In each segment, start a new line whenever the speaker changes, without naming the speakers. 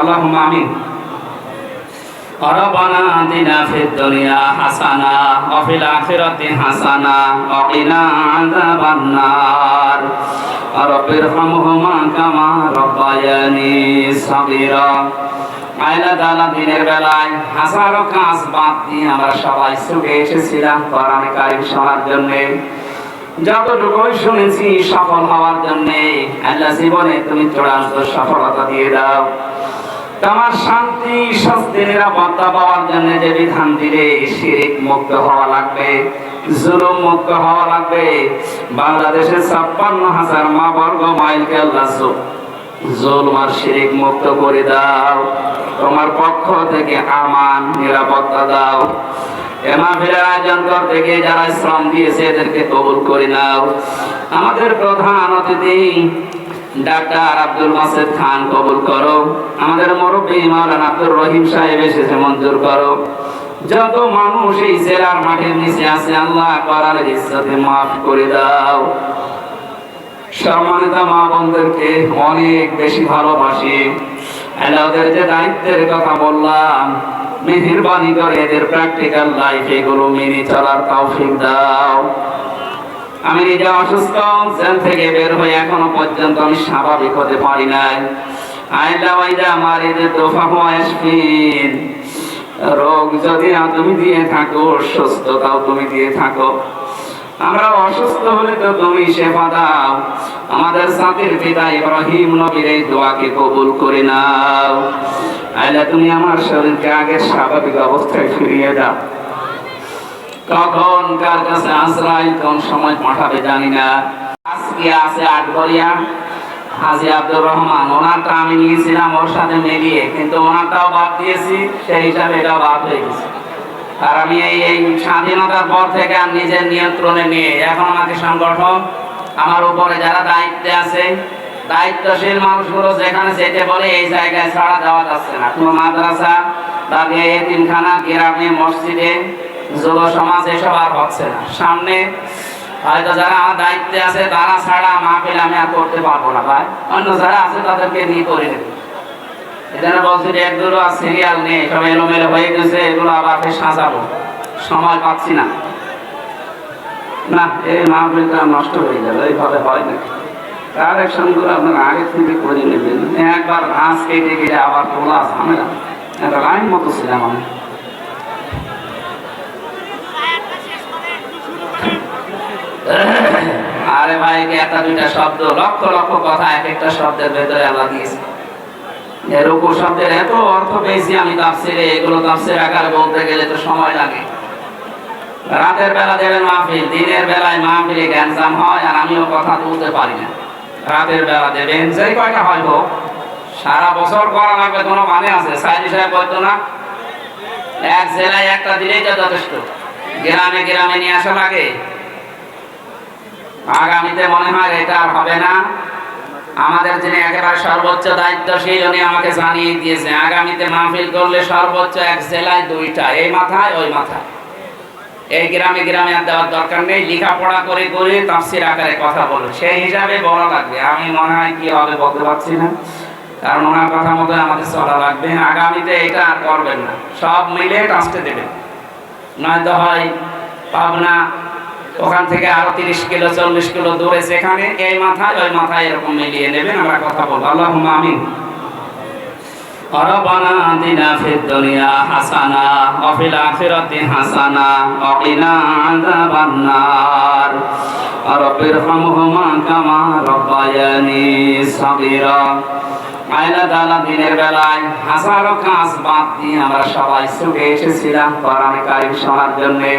اللهم آمين ربنا آتنا في الدنيا حسنة وفي الآخرة حسنة وقنا عذاب النار رب ارحمهما كما ربياني صغيرا আয়লা তালা দিনের বেলায় হাজারো কাজ বাদ দিয়ে আমরা সবাই সুখে এসেছিলাম কোরআন কারিম শোনার জন্যে যতটুকুই শুনেছি সফল হওয়ার জন্যে আল্লাহ জীবনে তুমি চূড়ান্ত সফলতা দিয়ে দাও তোমার শান্তি, স্বস্তি, নিরাপত্তা পাওয়ার জন্য যে বিধান দিলে শিরিক মুক্ত হওয়া লাগবে, জুলুম মুক্ত হওয়া লাগবে। বাংলাদেশের ছাপ্পান্ন হাজার মা বর্গ শিরিক মুক্ত করে দাও। তোমার পক্ষ থেকে আমান, নিরাপত্তা দাও। এমাফিলের আয়োজন করতে গিয়ে যারা শ্রম দিয়েছে, এদেরকে কবুল করে নাও। আমাদের প্রধান অতিথি ডাক্তার আব্দুল খান কবুল করো। আমাদের মুরব্বী মাওলানা আব্দুর রহিম সাহেব এসেছে, মঞ্জুর করো। যত মানুষ এই জেলার মাঠের নিচে আছে, আল্লাহ করার ইচ্ছাতে মাফ করে দাও। সম্মানিত মা অনেক বেশি ভালোবাসি। ওদের যে দায়িত্বের কথা বললাম, মেহেরবানি করে এদের প্র্যাকটিক্যাল লাইফ এগুলো মেনে চলার তৌফিক দাও। আমি নিজে অসুস্থ, জেল থেকে বের হয়ে এখনও পর্যন্ত আমি স্বাভাবিক হতে পারি নাই। আইলা ওয়াইদা আমার এদের তোফা আসবেন রোগ যদি তুমি দিয়ে থাকো, সুস্থতাও তুমি দিয়ে থাকো। আমরা অসুস্থ হলে তো তুমি সেবা দাও। আমাদের সাথের পিতা ইব্রাহিম নবীর এই দোয়াকে কবুল করে নাও। আইলা তুমি আমার শরীরকে আগের স্বাভাবিক অবস্থায় ফিরিয়ে দাও। কখন কার কাছে আশ্রয়, কোন সময় পাঠাবে জানি না। আজকে আছে আটঘরিয়া। হাজি আব্দুর রহমান, ওনারটা আমি নিয়েছিলাম ওর সাথে মিলিয়ে, কিন্তু ওনারটাও বাদ দিয়েছি, সেই হিসাবে এটাও বাদ হয়ে গেছে। আর আমি এই এই স্বাধীনতার পর থেকে আর নিজের নিয়ন্ত্রণে নিয়ে এখন আমাকে সংগঠন আমার উপরে যারা দায়িত্বে আছে, দায়িত্বশীল মানুষগুলো যেখানে যেতে বলে, এই জায়গায় ছাড়া যাওয়া যাচ্ছে না। কোনো মাদ্রাসা বা এতিমখানা, গ্রামে, মসজিদে যুব সমাজ এসব আর হচ্ছে না। সামনে হয়তো যারা আমার দায়িত্বে আছে, তারা ছাড়া মাহফিল আমি আর করতে পারব না ভাই। অন্য যারা আছে, তাদেরকে নিয়ে করে এজন্য বলছি একগুলো আর সিরিয়াল নেই, সব এলোমেলো হয়ে গেছে, এগুলো আবার সাজাবো। সময় পাচ্ছি না। না, এই নষ্ট হয়ে হয় না। থেকে করে নেবেন। একবার কেটে আবার তোলা ঝামেলা। লাইন মতো ছিলাম আমি। আরে ভাই একটা দুইটা শব্দ, লক্ষ লক্ষ কথা, এক একটা শব্দের ভেতরে আল্লাহ দিয়েছে। এত অর্থ পেয়েছি আমি এগুলো আকারে বলতে গেলে তো সময় লাগে। রাতের বেলা দেবেন মাহফিল, দিনের বেলায় মাহফিলে হয় আর আমিও কথা বলতে পারি না। রাতের বেলা দেবেন কয়টা হয় সারা বছর করা লাগবে, কোনো মানে আছে? সাহেব বলতো না, এক জেলায় একটা দিলেই তো যথেষ্ট। গ্রামে গ্রামে নিয়ে আসা লাগে আগামীতে মনে হয় এটা আর হবে না। আমাদের যিনি একেবারে সর্বোচ্চ দায়িত্বশীল, উনি আমাকে জানিয়ে দিয়েছে আগামীতে মাহফিল করলে সর্বোচ্চ এক জেলায় দুইটা, এই মাথায়, ওই মাথায়। এই গ্রামে গ্রামে আর দেওয়ার দরকার নেই, লেখাপড়া করে করে তাফসির আকারে কথা বলো। সেই হিসাবে বলা লাগবে। আমি মনে হয় কি হবে বলতে পারছি না। কারণ ওনার কথা মতো আমাদের চলা লাগবে। আগামীতে এটা আর করবেন না। সব মিলে টাস্টে দেবেন। নয়তো হয় পাবনা ওখান থেকে আরো তিরিশ কিলো চল্লিশ কিলো দূরে সেখানে এই মাথায় ওই মাথায় এরকম মিলিয়ে নেবেন আমরা কথা বলবো আল্লাহ আমিন ربنا آتنا في الدنيا حسنة وفي الآخرة حسنة وقنا عذاب النار رب ارحمهما كما ربياني صغيرا আয়লা তালা দিনের বেলায় হাজারো কাজ বাদ দিয়ে আমরা সবাই সুখে এসেছিলাম কোরআন কারিম শোনার জন্যে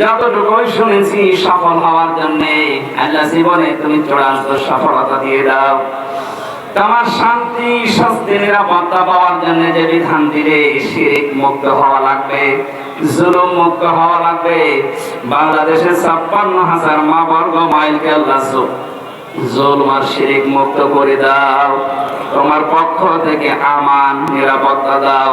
যতটুকুই শুনেছি, সফল হওয়ার জন্যে আল্লাহ জীবনে তুমি চূড়ান্ত সফলতা দিয়ে দাও। তোমার শান্তি, স্বস্তি, নিরাপত্তা পাওয়ার জন্য যে বিধান দিলে শিরিক মুক্ত হওয়া লাগবে, জুলুম মুক্ত হওয়া লাগবে। বাংলাদেশের ছাপ্পান্ন হাজার মা বর্গ মাইলকে আল্লাহ জুলুম আর শিরিক মুক্ত করে দাও। তোমার পক্ষ থেকে আমান, নিরাপত্তা দাও।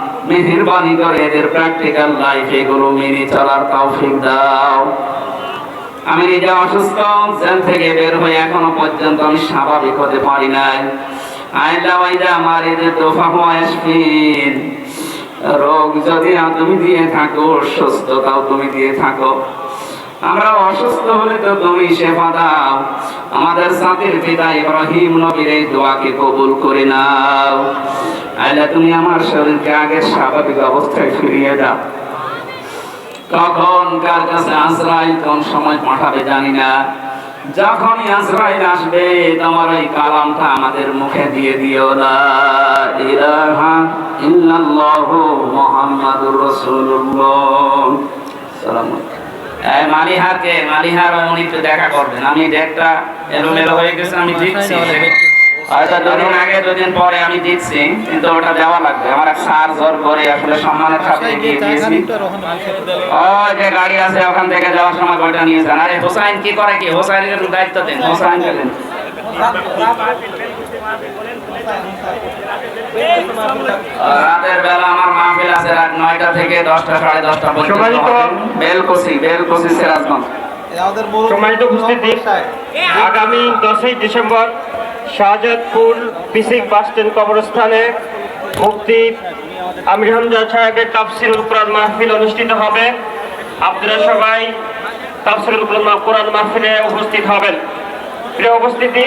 মেহেরবানি করে এদের প্র্যাকটিক্যাল লাইফ এগুলো মেনে চলার তৌফিক দাও। আমি নিজে অসুস্থ, জেল থেকে বের হয়ে এখনও পর্যন্ত আমি স্বাভাবিক হতে পারি নাই। আইলা ওয়াইদা আমার এদের দোফা রোগ যদি তুমি দিয়ে থাকো, সুস্থতাও তুমি দিয়ে থাকো। আমরা অসুস্থ হলে তো তুমি সেবা দাও। আমাদের সাথের পিতা ইব্রাহিম নবীর এই দোয়াকে কবুল করে নাও। আইলা তুমি আমার শরীরকে আগের স্বাভাবিক অবস্থায় ফিরিয়ে দাও। কখন কার কাছে আজরাইল কোন সময় পাঠাবে জানি না। যখনই আজরাইল আসবে, তোমার ওই কালামটা আমাদের মুখে দিয়ে দিও না। ইলাহা ইল্লাল্লাহু মুহাম্মাদুর রাসূলুল্লাহ। এই মালিহারকে মালিহার উনি একটু দেখা করবেন। আমি ডেটটা এলোমেলো হয়ে গেছে আমি দিচ্ছি হয়তো দুদিন আগে দুদিন পরে আমি দিচ্ছি কিন্তু ওটা দেওয়া লাগবে। আমার সার জোর করে আসলে সম্মানের সাথে দিয়ে দিয়েছি। ও যে গাড়ি আছে ওখান থেকে যাওয়ার সময় ওইটা নিয়ে যান। আরে হোসাইন কি করে কি? হোসাইনের একটু দায়িত্ব দেন হোসাইন গেলেন। রাতের বেলা আছে রাত নয়টা থেকে দশটা সাড়ে দশটা পর্যন্ত। বেলকুচি বেলকুচি সিরাজগঞ্জ।
সম্মানিত উপস্থিতি আগামী দশই December Shahzadpur BSCIC bus stand কবরস্থানে মুক্তি আমির হামজা সাহেবের তাফসিরুল কোরআন মাহফিল অনুষ্ঠিত হবে। আপনারা সবাই তাফসিরুল কোরআন কোরআন মাহফিলে উপস্থিত হবেন। প্রিয় উপস্থিতি